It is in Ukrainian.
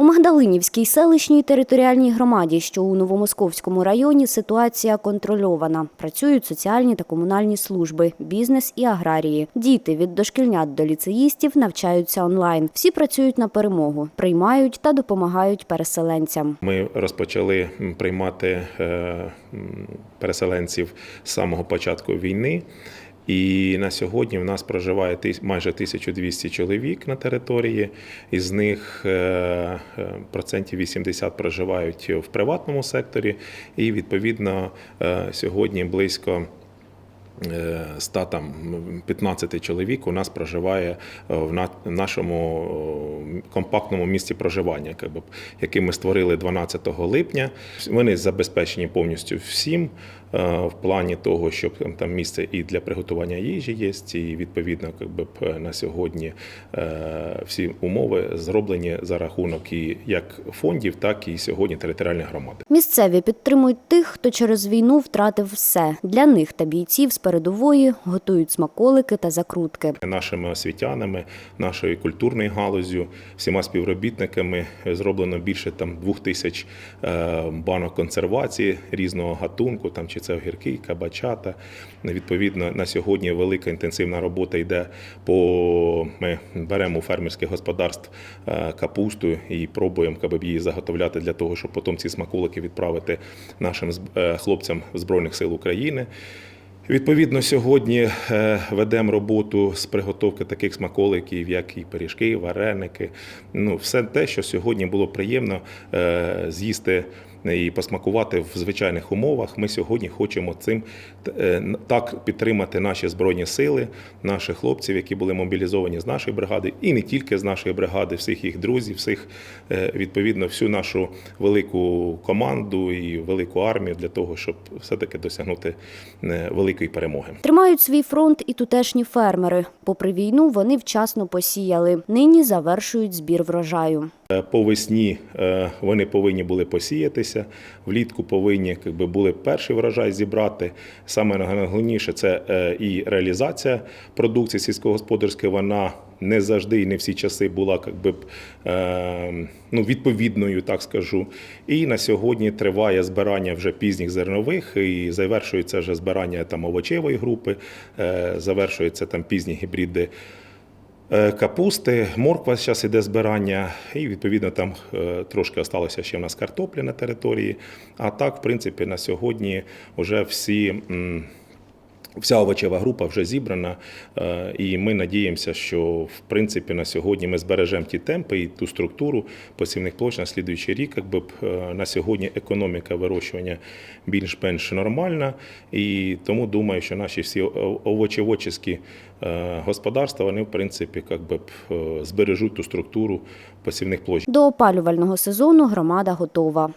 У Магдалинівській селищній територіальній громаді, що у Новомосковському районі, ситуація контрольована. Працюють соціальні та комунальні служби, бізнес і аграрії. Діти від дошкільнят до ліцеїстів навчаються онлайн. Всі працюють на перемогу, приймають та допомагають переселенцям. Ми розпочали приймати е, переселенців з самого початку війни. І на сьогодні в нас проживає майже 1200 чоловік на території. Із них е, е, процентів 80 проживають в приватному секторі, і відповідно е, сьогодні близько. е, 100 там 15 чоловік у нас проживає в нашому компактному місці проживання, як би, яке ми створили 12 липня. Вони забезпечені повністю всім е, в плані того, щоб там- місце і для приготування їжі є, і відповідно як на сьогодні е, всі умови зроблені за рахунок і як фондів, так і сьогодні територіальних громад. Місцеві підтримують тих, хто через війну втратив все. Для них та бійців з передової готують смаколики та закрутки. Нашими освітянами, нашою культурною галузю, всіма співробітниками зроблено більше там двох тисяч е, банок консервації різного гатунку, там чи це огірки, кабачата. Відповідно, на сьогодні велика інтенсивна робота йде по ми беремо у фермерських господарств е, капусту і пробуємо якби, її заготовляти для того, щоб потім ці смаколики відправити нашим е, хлопцям Збройних сил України. Відповідно, сьогодні е, ведемо роботу з приготовки таких смаколиків, як і пиріжки, вареники. Ну, все те, що сьогодні було приємно е, з'їсти і посмакувати в звичайних умовах. Ми сьогодні хочемо цим е, так підтримати наші збройні сили, наших хлопців, які були мобілізовані з нашої бригади, і не тільки з нашої бригади, всіх їх друзів, всіх е, відповідно всю нашу велику команду і велику армію для того, щоб все-таки досягнути е, великої перемоги. Тримають свій фронт і тутешні фермери. Попри війну, вони вчасно посіяли. Нині завершують збір врожаю. Е, По весні е, вони повинні були посіятися, влітку повинні якби, були перший врожай зібрати. Саме найголовніше це е, і реалізація продукції сільськогосподарської. Вона не завжди і не всі часи була якби, ну, відповідною, так скажу. І на сьогодні триває збирання вже пізніх зернових і завершується вже збирання там овочевої групи, завершується там пізні гібриди. Е, Капусти, морква зараз іде збирання, і відповідно там е, трошки осталося ще в нас картоплі на території. А так, в принципі, на сьогодні вже всі. Вся овочева група вже зібрана, е, і ми надіємося, що в принципі на сьогодні ми збережемо ті темпи і ту структуру посівних площ на слідуючий рік. Якби е, на сьогодні економіка вирощування більш-менш нормальна, і тому думаю, що наші всі овочеводчі е, господарства вони в принципі як би, б, е, збережуть ту структуру посівних площ. До опалювального сезону громада готова.